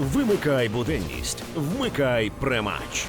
Вимикай буденність, вмикай премач.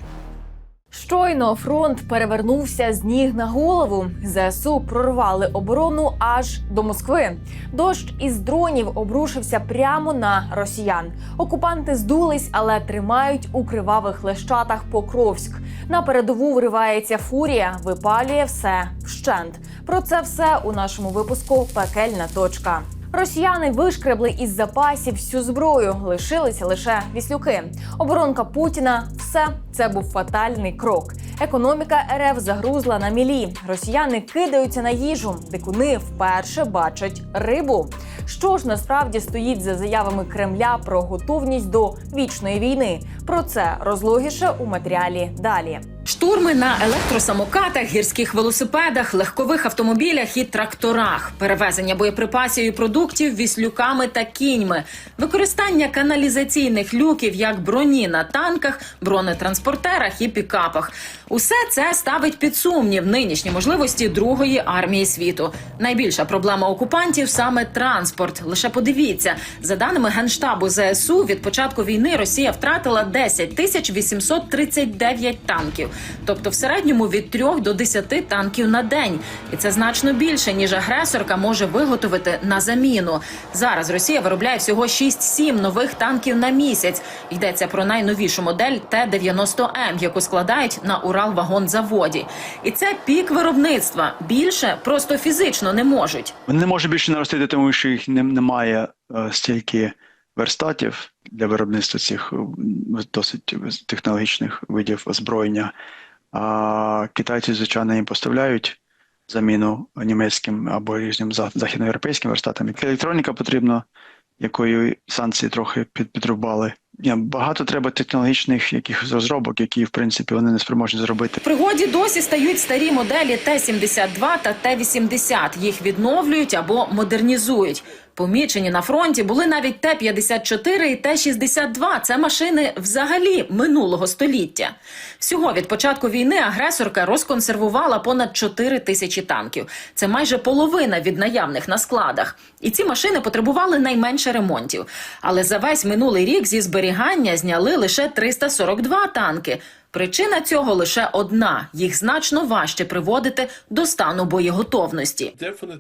Щойно фронт перевернувся з ніг на голову. ЗСУ прорвали оборону аж до Москви. Дощ із дронів обрушився прямо на росіян. Окупанти здулись, але тримають у кривавих лещатах Покровськ. На передову вривається фурія, випалює все вщент. Про це все у нашому випуску Пекельна точка. Росіяни вишкребли із запасів всю зброю, лишилися лише віслюки. Оборонка Путіна все це був фатальний крок. Економіка РФ загрузла на мілі. Росіяни кидаються на їжу. Дикуни вперше бачать рибу. Що ж насправді стоїть за заявами Кремля про готовність до вічної війни? Про це розлогіше у матеріалі далі. Штурми на електросамокатах, гірських велосипедах, легкових автомобілях і тракторах, перевезення боєприпасів і продуктів віслюками та кіньми, використання каналізаційних люків як броні на танках, бронетранспортерах і пікапах. Усе це ставить під сумнів нинішні можливості другої армії світу. Найбільша проблема окупантів саме транспорт. Лише подивіться, за даними генштабу ЗСУ, від початку війни Росія втратила 10 тисяч 839 танків, тобто в середньому від 3 до 10 танків на день. І це значно більше ніж агресорка може виготовити на заміну. Зараз Росія виробляє всього 6-7 нових танків на місяць. Йдеться про найновішу модель Т-90М, яку складають на Уралвагонзаводі. І це пік виробництва. Більше просто фізично не можуть. Вони не можуть більше наростити, тому що їх немає е, стільки верстатів для виробництва цих е, досить технологічних видів озброєння. А китайці, звичайно, їм поставляють заміну німецьким або різним західноєвропейським верстатам. Електроніка потрібна, якою санкції трохи під, підрубали. Багато треба технологічних якихось розробок, які в принципі вони не спроможні зробити. В пригоді досі стають старі моделі Т-72 та Т-80. Їх відновлюють або модернізують. Помічені на фронті були навіть Т-54 і Т-62. Це машини взагалі минулого століття. Всього від початку війни агресорка розконсервувала понад 4 тисячі танків. Це майже половина від наявних на складах. І ці машини потребували найменше ремонтів. Але за весь минулий рік зі зберігання зняли лише 342 танки. Причина цього лише одна: їх значно важче приводити до стану боєготовності.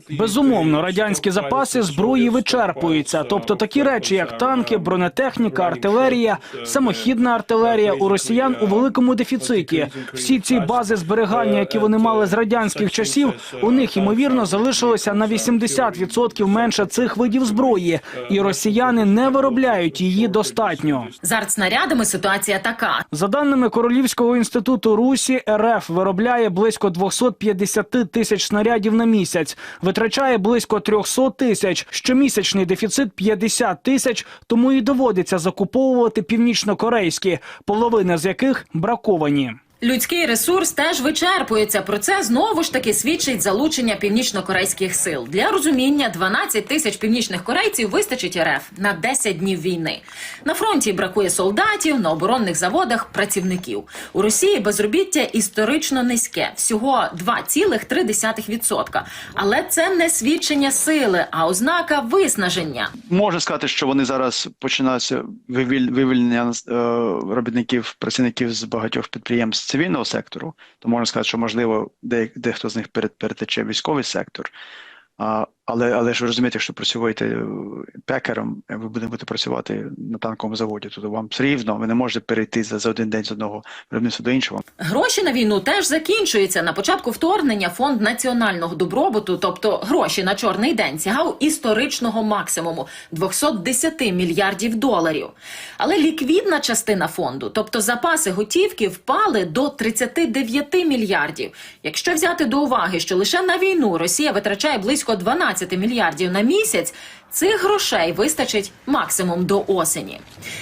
Безумовно, радянські запаси зброї вичерпуються. Тобто такі речі, як танки, бронетехніка, артилерія, самохідна артилерія у росіян у великому дефіциті. Всі ці бази зберігання, які вони мали з радянських часів, у них ймовірно залишилося на 80% менше цих видів зброї, і росіяни не виробляють її достатньо. З артснарядами ситуація така: За даними Королівського інституту Русі, РФ виробляє близько 250 тисяч снарядів на місяць, витрачає близько 300 тисяч. Щомісячний дефіцит 50 тисяч, тому і доводиться закуповувати північнокорейські, половина з яких браковані. Людський ресурс теж вичерпується. Про це знову ж таки свідчить залучення північно-корейських сил. Для розуміння 12 тисяч північних корейців вистачить РФ на 10 днів війни. На фронті бракує солдатів, на оборонних заводах працівників. У Росії безробіття історично низьке, всього 2,3%. Але це не свідчення сили, а ознака виснаження. Можна сказати, що вони зараз починаються вивіль- вивільнення е, робітників, працівників з багатьох підприємств цивільного сектору, то можна сказати, що можливо де, дехто з них перетече військовий сектор. А, але, але ж ви розумієте, якщо працюєте е, пекарем, ви будете працювати на танковому заводі, то вам все рівно, ви не можете перейти за, за один день з одного виробництва до іншого. Гроші на війну теж закінчуються. На початку вторгнення фонд національного добробуту, тобто гроші на чорний день, сягав історичного максимуму 210 мільярдів доларів. Але ліквідна частина фонду, тобто запаси готівки, впали до 39 мільярдів. Якщо взяти до уваги, що лише на війну Росія витрачає близько 12 мільярдів на місяць. Цих грошей вистачить максимум до осені.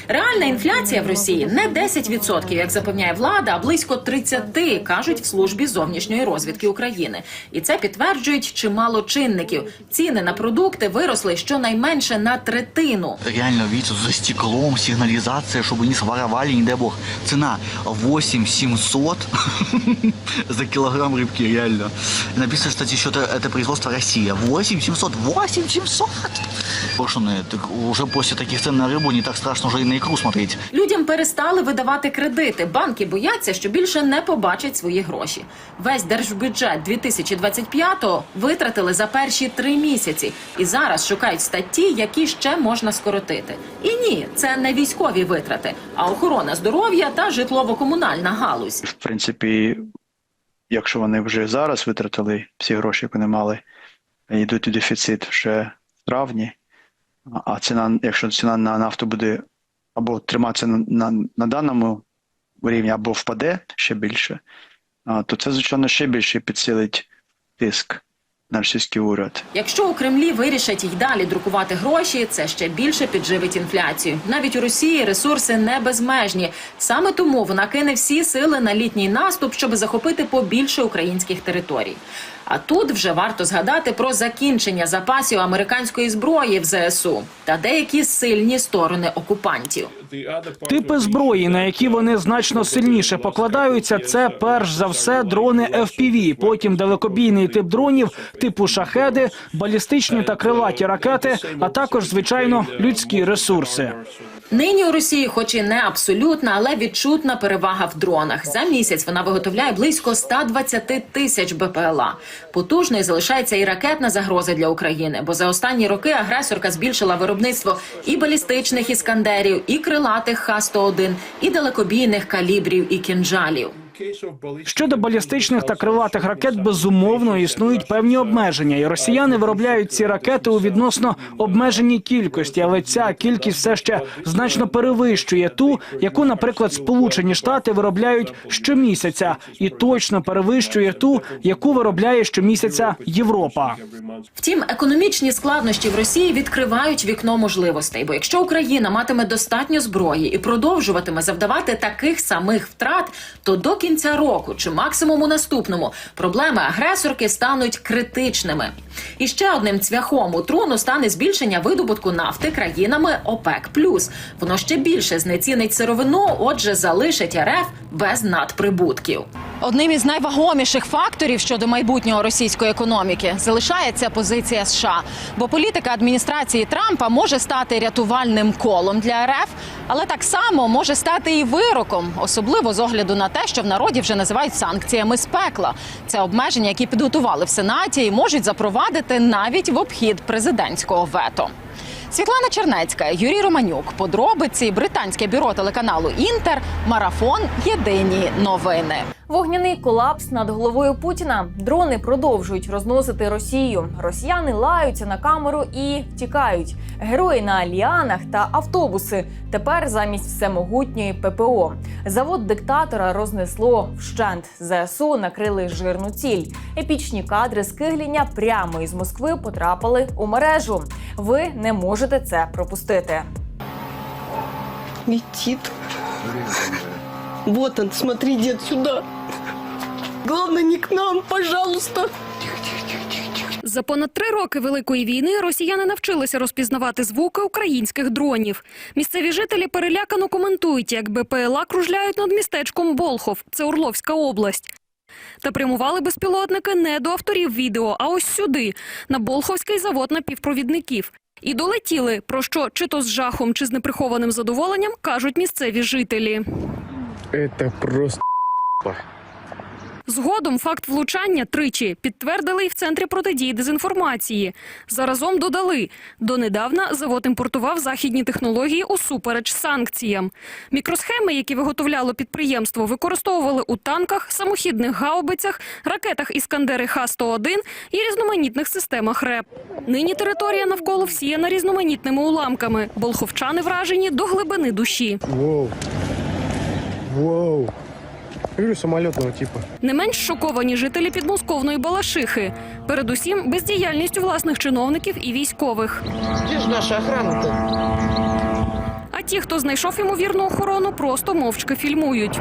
Реальна інфляція в Росії не 10%, як запевняє влада, а близько 30%, кажуть в службі зовнішньої розвідки України. І це підтверджують чимало чинників. Ціни на продукти виросли щонайменше на третину. реально видите, за стеклом сигнализация, чтобы не своровали, не дай бог. Цена 8 700 за килограмм рыбки, реально. И написано, кстати, еще это, это производство Россия. 8 700, 8 700! Брошенные, так уже после таких цен на рыбу не так страшно уже и на икру смотреть. Людям перестали видавати кредити. Банки бояться, що більше не побачать свої гроші. Весь держбюджет 2025-го витратили за перші три місяці, і зараз шукають статті, які ще можна скоротити. І ні, це не військові витрати, а охорона здоров'я та житлово-комунальна галузь. В принципі, якщо вони вже зараз витратили всі гроші, які вони мали, йдуть у дефіцит ще в травні, а ціна, якщо ціна на нафту буде або триматися на, на, на даному рівні, або впаде ще більше, то це, звичайно, ще більше підсилить тиск на російський уряд. Якщо у Кремлі вирішать й далі друкувати гроші, це ще більше підживить інфляцію. Навіть у Росії ресурси не безмежні. Саме тому вона кине всі сили на літній наступ, щоб захопити побільше українських територій. А тут вже варто згадати про закінчення запасів американської зброї в ЗСУ та деякі сильні сторони окупантів. Типи зброї, на які вони значно сильніше покладаються, це перш за все дрони FPV, потім далекобійний тип дронів, типу шахеди, балістичні та крилаті ракети, а також звичайно людські ресурси. Нині у Росії, хоч і не абсолютна, але відчутна перевага в дронах. За місяць вона виготовляє близько 120 тисяч БПЛА. Потужною залишається і ракетна загроза для України, бо за останні роки агресорка збільшила виробництво і балістичних іскандерів, і крилатих Х-101, і далекобійних калібрів і кінжалів. Щодо балістичних та крилатих ракет, безумовно існують певні обмеження, і росіяни виробляють ці ракети у відносно обмеженій кількості, але ця кількість все ще значно перевищує ту, яку, наприклад, Сполучені Штати виробляють щомісяця, і точно перевищує ту, яку виробляє щомісяця Європа. Втім, економічні складнощі в Росії відкривають вікно можливостей. Бо якщо Україна матиме достатньо зброї і продовжуватиме завдавати таких самих втрат, то до кінця року чи максимум у наступному проблеми агресорки стануть критичними. І ще одним цвяхом у труну стане збільшення видобутку нафти країнами ОПЕК+. Воно ще більше знецінить сировину, отже, залишить РФ без надприбутків. Одним із найвагоміших факторів щодо майбутнього російської економіки залишається позиція США, бо політика адміністрації Трампа може стати рятувальним колом для РФ, але так само може стати і вироком, особливо з огляду на те, що в народі вже називають санкціями з пекла. Це обмеження, які підготували в сенаті, і можуть запровадити навіть в обхід президентського вето. Світлана Чернецька, Юрій Романюк, подробиці, британське бюро телеканалу Інтер, марафон. Єдині новини. Вогняний колапс над головою Путіна. Дрони продовжують розносити Росію. Росіяни лаються на камеру і втікають. Герої на ліанах та автобуси. Тепер замість всемогутньої ППО. Завод диктатора рознесло вщент. ЗСУ накрили жирну ціль. Епічні кадри скигління прямо із Москви потрапили у мережу. Ви не можете це пропустити. летит. Вот он, смотри, дед, сюда. Главное, не к нам, пожалуйста. За понад три роки великої війни росіяни навчилися розпізнавати звуки українських дронів. Місцеві жителі перелякано коментують, як БПЛА кружляють над містечком Болхов, це Орловська область. Та прямували безпілотники не до авторів відео, а ось сюди, на Болховський завод напівпровідників. І долетіли, про що чи то з жахом, чи з неприхованим задоволенням кажуть місцеві жителі. Это просто Згодом факт влучання тричі підтвердили і в центрі протидії дезінформації. Заразом додали донедавна завод імпортував західні технології усупереч санкціям. Мікросхеми, які виготовляло підприємство, використовували у танках, самохідних гаубицях, ракетах Іскандери Х-101 і різноманітних системах РЕП. Нині територія навколо всіяна різноманітними уламками. Болховчани вражені до глибини душі. Воу. Воу. Говорю, самолетного типа. Не менш шоковані жителі підмосковної Балашихи. Передусім бездіяльністю власних чиновників і військових. Где же наша охрана-то? А ті, хто знайшов ймовірну охорону, просто мовчки фільмують.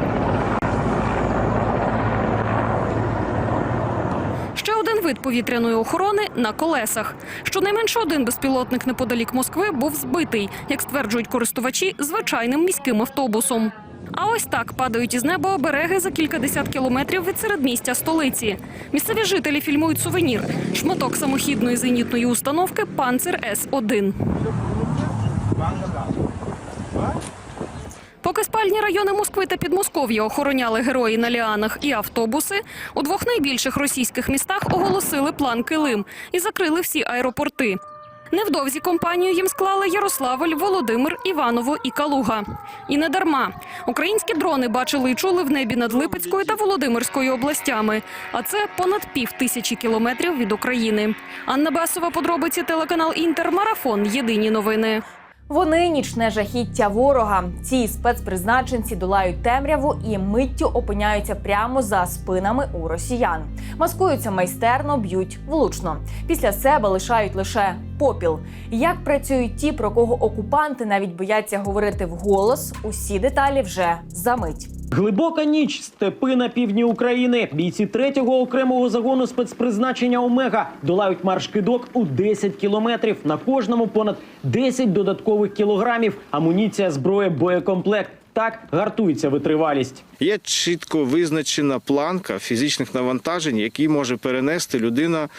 Ще один вид повітряної охорони на колесах. Щонайменше один безпілотник неподалік Москви був збитий, як стверджують користувачі, звичайним міським автобусом. А ось так падають із неба обереги за кількадесят кілометрів від середмістя столиці. Місцеві жителі фільмують сувенір шматок самохідної зенітної установки Панцер С 1 Поки спальні райони Москви та Підмосков'я охороняли герої на ліанах і автобуси, у двох найбільших російських містах оголосили план Килим і закрили всі аеропорти. Невдовзі компанію їм склали Ярославль, Володимир, Іваново і Калуга. І не дарма. Українські дрони бачили і чули в небі над Липецькою та Володимирською областями. А це понад пів тисячі кілометрів від України. Анна Басова, подробиці телеканал Інтер, Марафон. Єдині новини. Вони нічне жахіття ворога. Ці спецпризначенці долають темряву і миттю опиняються прямо за спинами у росіян. Маскуються майстерно, б'ють влучно. Після себе лишають лише попіл. Як працюють ті, про кого окупанти навіть бояться говорити вголос, усі деталі вже за мить. Глибока ніч, степи на півдні України. Бійці третього окремого загону спецпризначення Омега долають марш-кидок у 10 кілометрів. На кожному понад 10 додаткових кілограмів. Амуніція, зброя, боєкомплект. Так гартується витривалість. Є чітко визначена планка фізичних навантажень, які може перенести людина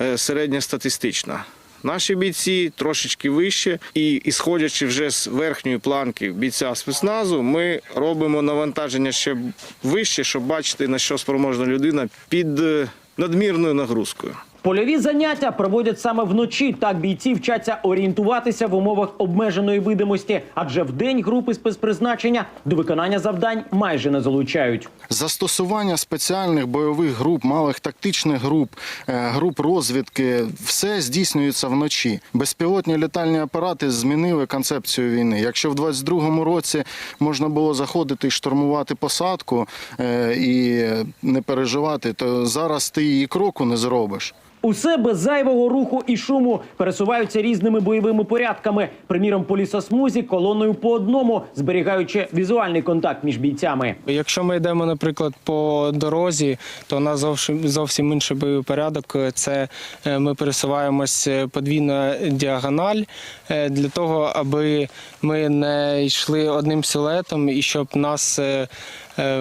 е, середньостатистична. Наші бійці трошечки вище, і ісходячи вже з верхньої планки бійця спецназу, ми робимо навантаження ще вище, щоб бачити на що спроможна людина під е, надмірною нагрузкою. Польові заняття проводять саме вночі. Так бійці вчаться орієнтуватися в умовах обмеженої видимості, адже вдень групи спецпризначення до виконання завдань майже не залучають. Застосування спеціальних бойових груп, малих тактичних груп, е, груп розвідки все здійснюється вночі. Безпілотні літальні апарати змінили концепцію війни. Якщо в 22-му році можна було заходити і штурмувати посадку е, і не переживати, то зараз ти і кроку не зробиш. Усе без зайвого руху і шуму пересуваються різними бойовими порядками. Приміром, по лісосмузі колоною по одному, зберігаючи візуальний контакт між бійцями. Якщо ми йдемо, наприклад, по дорозі, то у нас зовсім зовсім інший бойовий порядок. Це е, ми пересуваємось подвійна діагональ е, для того, аби ми не йшли одним силуетом і щоб нас е, е,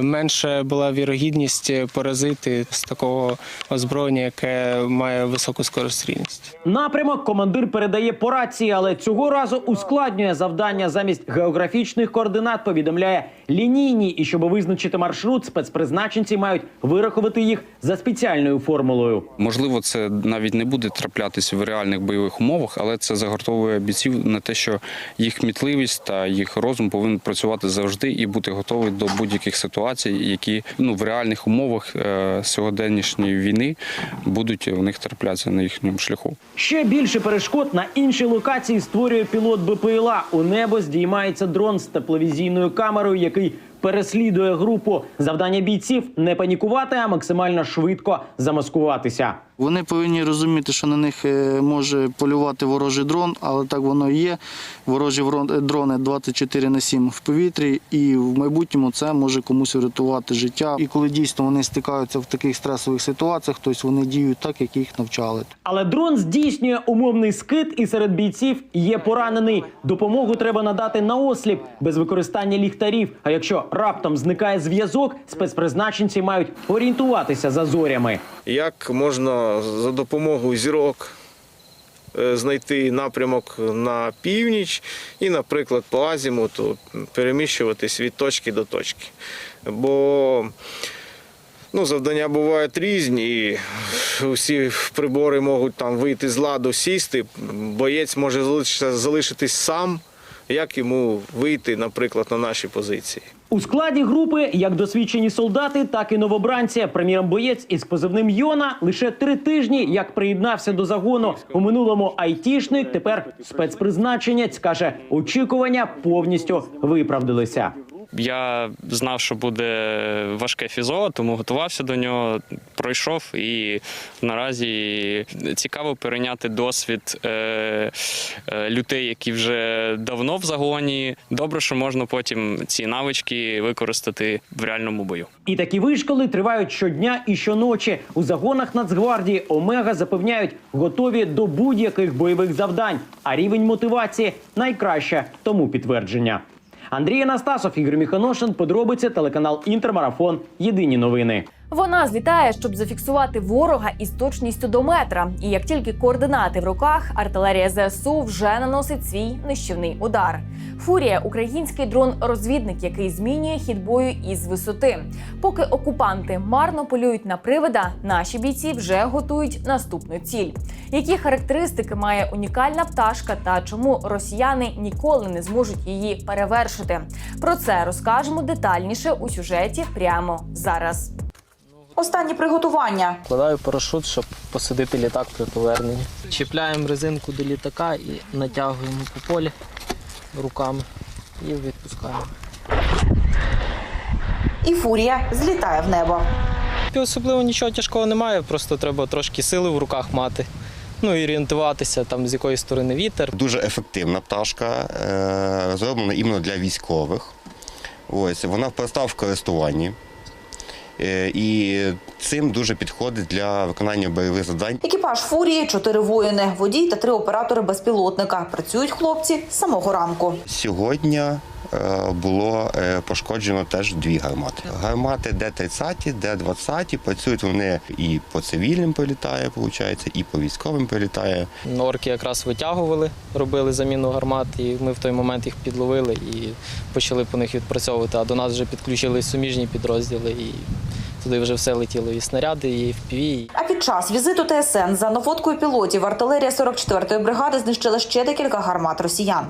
менше була вірогідність поразити з такого озброєння, яке має високу скорострільність. Напрямок командир передає по рації, але цього разу ускладнює завдання замість географічних координат. Повідомляє лінійні, і щоб визначити маршрут, спецпризначенці мають вирахувати їх за спеціальною формулою. Можливо, це навіть не буде траплятися в реальних бойових умовах, але це загортовує бійців на те, що їх кмітливість та їх розум повинен працювати завжди і бути готовий до будь-яких ситуацій, які ну в реальних умовах е, сьогоденнішньої війни будуть у них траплятися на їхньому шляху. Ще більше перешкод на іншій локації створює пілот БПЛА. У небо здіймається дрон з тепловізійною камерою, який переслідує групу. Завдання бійців не панікувати, а максимально швидко замаскуватися. Вони повинні розуміти, що на них е, може полювати ворожий дрон, але так воно і є. Ворожі врон- дрони 24 на 7 в повітрі, і в майбутньому це може комусь врятувати життя. І коли дійсно вони стикаються в таких стресових ситуаціях, тобто вони діють так, як їх навчали. Але дрон здійснює умовний скид, і серед бійців є поранений. Допомогу треба надати наосліп без використання ліхтарів. А якщо раптом зникає зв'язок, спецпризначенці мають орієнтуватися за зорями. Як можна за допомогою зірок е, знайти напрямок на північ і, наприклад, по азімуту переміщуватись від точки до точки. Бо ну, завдання бувають різні, і усі прибори можуть там вийти з ладу, сісти. Боєць може залишитись сам. Як йому вийти, наприклад, на наші позиції? У складі групи як досвідчені солдати, так і новобранці. Приміром, боєць із позивним Йона лише три тижні як приєднався до загону. У минулому айтішник, тепер спецпризначенець каже, очікування повністю виправдалися. Я знав, що буде важке фізо, тому готувався до нього, пройшов і наразі цікаво перейняти досвід е, е, людей, які вже давно в загоні. Добре, що можна потім ці навички використати в реальному бою. І такі вишколи тривають щодня і щоночі. У загонах Нацгвардії Омега запевняють, готові до будь-яких бойових завдань. А рівень мотивації найкраще тому підтвердження. Андрій Анастасов, Ігор Міханошин. Подробиці телеканал Інтермарафон. Єдині новини. Вона злітає, щоб зафіксувати ворога із точністю до метра. І як тільки координати в руках, артилерія ЗСУ вже наносить свій нищівний удар. Фурія український дрон-розвідник, який змінює хід бою із висоти. Поки окупанти марно полюють на привида, наші бійці вже готують наступну ціль. Які характеристики має унікальна пташка та чому росіяни ніколи не зможуть її перевершити? Про це розкажемо детальніше у сюжеті прямо зараз. Останні приготування. Вкладаю парашут, щоб посадити літак при поверненні. Чіпляємо резинку до літака і натягуємо по полі руками і відпускаємо. І фурія злітає в небо. І особливо нічого тяжкого немає, просто треба трошки сили в руках мати. Ну і орієнтуватися там з якої сторони вітер. Дуже ефективна пташка, е, зроблена іменно для військових. Ось вона проста в користуванні. Е, І цим дуже підходить для виконання бойових завдань. Екіпаж фурії чотири воїни, водій та три оператори безпілотника. Працюють хлопці з самого ранку. Сьогодні було е, пошкоджено теж дві гармати. Гармати Д-30, Д-20, працюють вони і по цивільним прилітає, виходить, і по військовим прилітає. Орки якраз витягували, робили заміну гармат, і ми в той момент їх підловили і почали по них відпрацьовувати. А до нас вже підключились суміжні підрозділи, і туди вже все летіло і снаряди, і FPV, і А під час візиту ТСН за наводкою пілотів артилерія 44-ї бригади знищила ще декілька гармат росіян.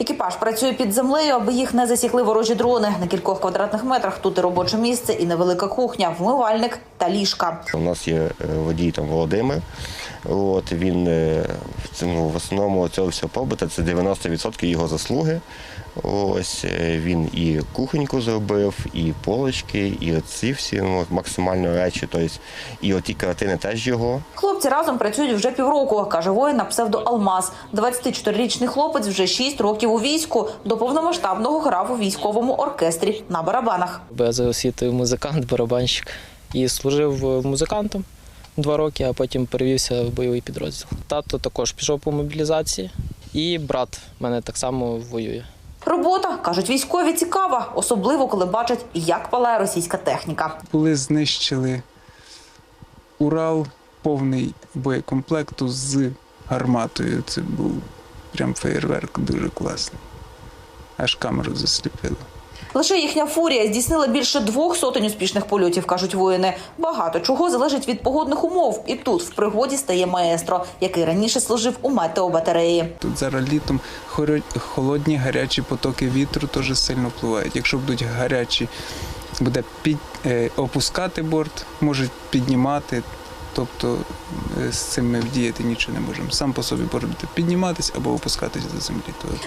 Екіпаж працює під землею, аби їх не засікли ворожі дрони. На кількох квадратних метрах тут і робоче місце, і невелика кухня, вмивальник та ліжка. У нас є е, водій там Володимир. От він е, в цьому в основному цього всього побута це 90% його заслуги. Ось е, він і кухоньку зробив, і полочки, і ці всі ну, максимально речі. Тобто, і оті картини теж його. Хлопці разом працюють вже півроку, каже воїн на псевдо Алмаз. 24-річний хлопець вже 6 років у війську. До повномасштабного грав у військовому оркестрі на барабанах. за освітою музикант, барабанщик. І служив е, музикантом два роки, а потім перевівся в бойовий підрозділ. Тато також пішов по мобілізації, і брат в мене так само воює. Робота, кажуть військові, цікава, особливо коли бачать, як палає російська техніка. Були знищили Урал повний боєкомплекту з гарматою. Це був прям феєрверк дуже класний. Аж камеру засліпило. Лише їхня фурія здійснила більше двох сотень успішних польотів, кажуть воїни. Багато чого залежить від погодних умов. І тут в пригоді стає маестро, який раніше служив у метеобатареї. Тут зараз літом холодні гарячі потоки вітру теж сильно впливають. Якщо будуть гарячі, буде під, е, опускати борт, можуть піднімати. Тобто е, з цим ми вдіяти нічого не можемо. Сам по собі борт підніматися або опускатися до землі.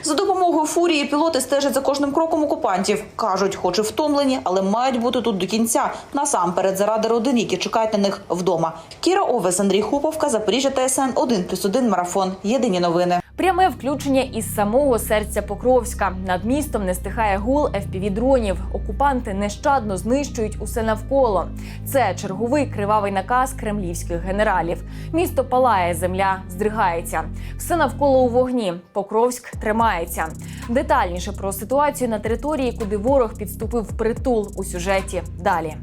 За допомогою фурії пілоти стежать за кожним кроком окупантів. кажуть, хоч і втомлені, але мають бути тут до кінця. Насамперед заради родин, які чекають на них вдома. Кіра Овес, Андрій Хуповка, Запоріжжя ТСН 1+,1 марафон. Єдині новини. Пряме включення із самого серця Покровська. Над містом не стихає гул fpv дронів. Окупанти нещадно знищують усе навколо. Це черговий кривавий наказ кремлівських генералів. Місто палає, земля здригається. Все навколо у вогні. Покровськ тримається. Детальніше про ситуацію на території, куди ворог підступив притул у сюжеті. Далі.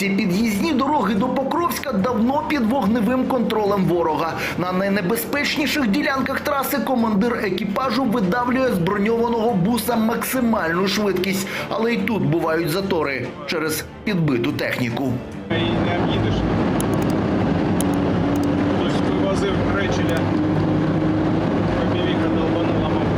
Всі під'їзні дороги до Покровська давно під вогневим контролем ворога. На найнебезпечніших ділянках траси командир екіпажу видавлює з броньованого буса максимальну швидкість, але й тут бувають затори через підбиту техніку. Хтось вивозив речі для долбанула, мабуть.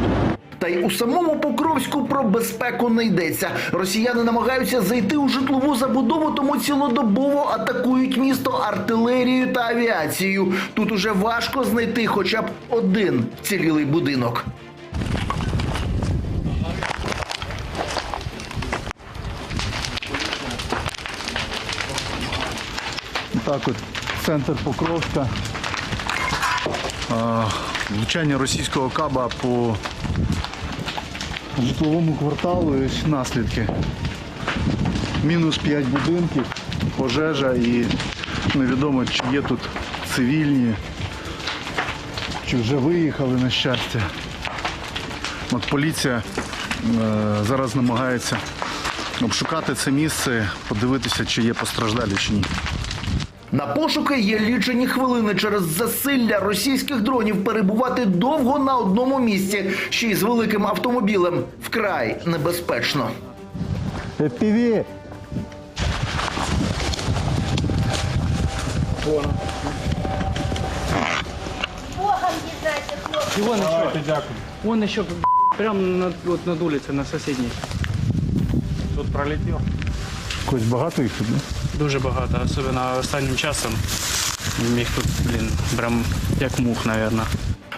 Та й у самому Покровську про безпеку не йдеться. Росіяни намагаються зайти у житлову забудову, тому цілодобово атакують місто артилерією та авіацією. Тут уже важко знайти хоча б один вцілілий будинок. Так от, центр Покровська. Влучання російського каба по житловому кварталу і наслідки. Мінус 5 будинків, пожежа і невідомо, чи є тут цивільні, Чи вже виїхали на щастя. От поліція е, зараз намагається обшукати це місце, подивитися, чи є постраждалі чи ні. На пошуки є лічені хвилини через засилля російських дронів перебувати довго на одному місці, ще й з великим автомобілем. Вкрай небезпечно. FPV! Вон еще. Вон еще прямо над, вот над улицей, на соседней. Тут пролетів. Когось багато їх тут, не? Дуже багато, особливо останнім часом. Їх тут, блін, прям як мух, мабуть.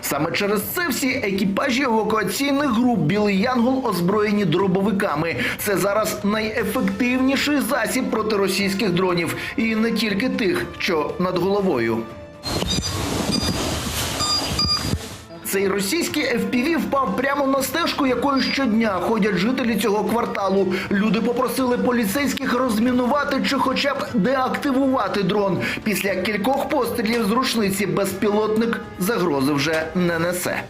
Саме через це всі екіпажі евакуаційних груп Білий Янгол озброєні дробовиками. Це зараз найефективніший засіб проти російських дронів, і не тільки тих, що над головою. Цей російський FPV впав прямо на стежку, якою щодня ходять жителі цього кварталу. Люди попросили поліцейських розмінувати чи хоча б деактивувати дрон. Після кількох пострілів з рушниці безпілотник загрози вже не несе.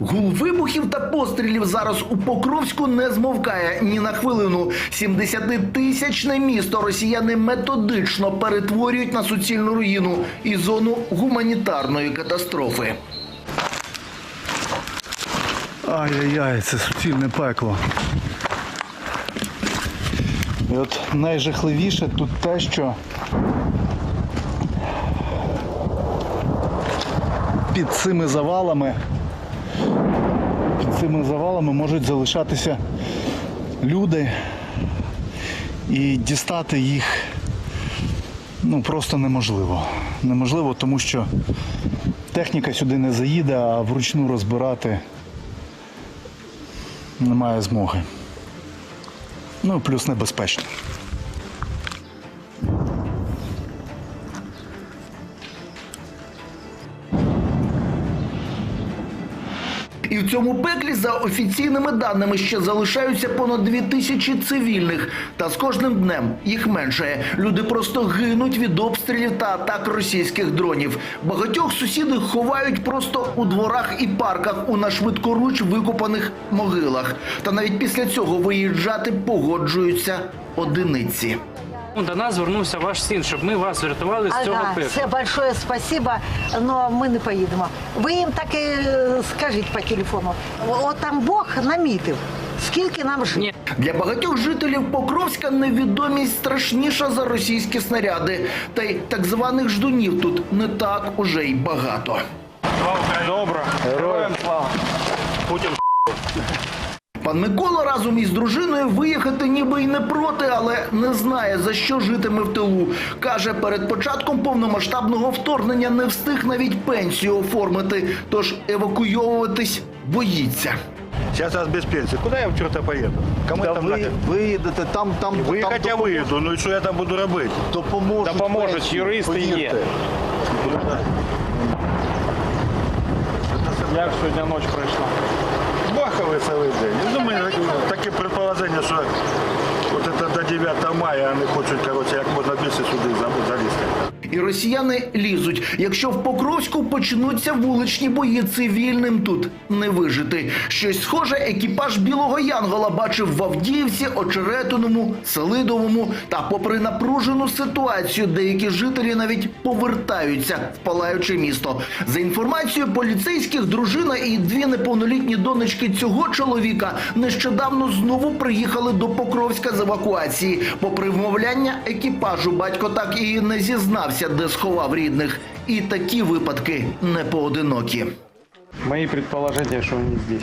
Гул вибухів та пострілів зараз у Покровську не змовкає ні на хвилину. 70-тисячне місто росіяни методично перетворюють на суцільну руїну і зону гуманітарної катастрофи. Ай-яй-яй, це суцільне пекло. І от найжахливіше тут те, що під цими завалами, цими завалами можуть залишатися люди і дістати їх ну, просто неможливо. Неможливо, тому що техніка сюди не заїде, а вручну розбирати немає змоги. Ну, плюс небезпечно. Цьому пеклі, за офіційними даними, ще залишаються понад дві тисячі цивільних. Та з кожним днем їх менше. Люди просто гинуть від обстрілів та атак російських дронів. Багатьох сусіди ховають просто у дворах і парках у нашвидкоруч викопаних могилах. Та навіть після цього виїжджати погоджуються одиниці. До нас звернувся ваш син, щоб ми вас врятували з цього Ага, пекла. все большое спасибо, но ми не поїдемо. Ви їм так і е, скажіть по телефону. От там Бог намітив, скільки нам жити. Для багатьох жителів Покровська невідомість страшніша за російські снаряди. Та й так званих ждунів тут не так уже й багато. Добре. Героям слава. Путін Пан Микола разом із дружиною виїхати ніби й не проти, але не знає за що житиме в тилу. Каже, перед початком повномасштабного вторгнення не встиг навіть пенсію оформити, тож евакуйовуватись боїться. Сейчас я без пенсии. Куда я в черта поеду? Кому Та там ви нахер? виїдете там, там, Виїхати там я виїду, ну і що я там буду робити? допоможуть. Допоможуть, пенсію, юристи є. повірте. Як сьогодні ніч пройшла? Бахали целый день. Ну, мене таке- предположення, що от це до 9 мая вони хочуть, короче, як можна більше сюди за- залізти. І росіяни лізуть. Якщо в Покровську почнуться вуличні бої, цивільним тут не вижити. Щось схоже, екіпаж Білого Янгола бачив в Авдіївці, Очеретиному, Селидовому. Та, попри напружену ситуацію, деякі жителі навіть повертаються в палаюче місто. За інформацією поліцейських, дружина і дві неповнолітні донечки цього чоловіка нещодавно знову приїхали до Покровська з евакуації. Попри вмовляння екіпажу, батько так і не зізнався, де сховав рідних. І такі випадки не поодинокі. Мои предположения, что они здесь.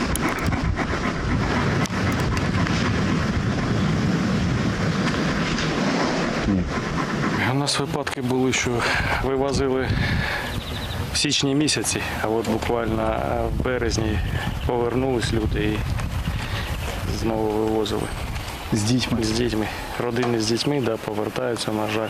У нас випадки були, що вивозили в січні місяці, а от буквально в березні повернулись люди і знову вивозили. З дітьми. З дітьми. Родини з дітьми, да, повертаються, на жаль.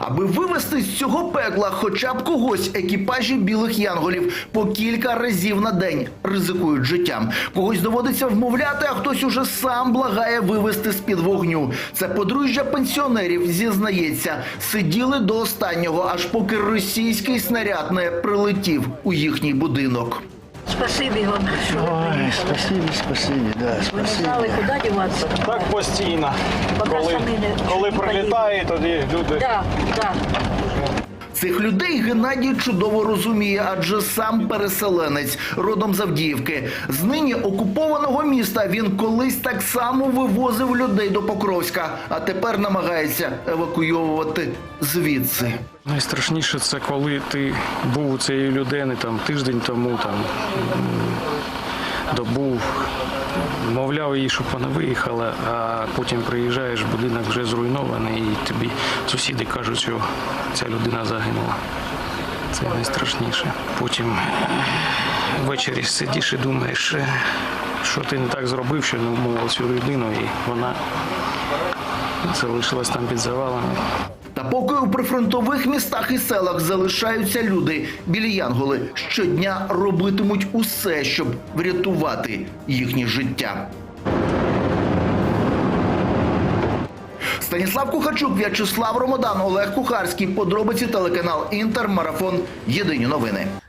Аби вивести з цього пекла хоча б когось, екіпажі білих янголів по кілька разів на день ризикують життям. Когось доводиться вмовляти, а хтось уже сам благає вивести з під вогню. Це подружжя пенсіонерів зізнається, сиділи до останнього, аж поки російський снаряд не прилетів у їхній будинок. Спасибі вам, Ой, спасибі, спасибі, да, Ви не спасибі. знали, куди діватися. Так постійно. Поки Коли, самі не- коли не прилітає, тоді люди. Да, да. Цих людей Геннадій чудово розуміє, адже сам переселенець родом з Авдіївки. З нині окупованого міста він колись так само вивозив людей до Покровська, а тепер намагається евакуйовувати звідси. Найстрашніше це коли ти був у цієї людини там тиждень тому, там м, добу, мовляв її, щоб вона виїхала, а потім приїжджаєш, будинок вже зруйнований, і тобі сусіди кажуть, що ця людина загинула. Це найстрашніше. Потім ввечері сидиш і думаєш, що ти не так зробив, що не вмовив цю людину, і вона залишилась там під завалами. Та поки у прифронтових містах і селах залишаються люди, білі янголи щодня робитимуть усе, щоб врятувати їхнє життя. Станіслав Кухарчук, В'ячеслав Ромодан, Олег Кухарський. Подробиці телеканал Інтер. Марафон. Єдині новини.